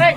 Hey!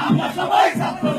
আমরা সবাই ছাত্র।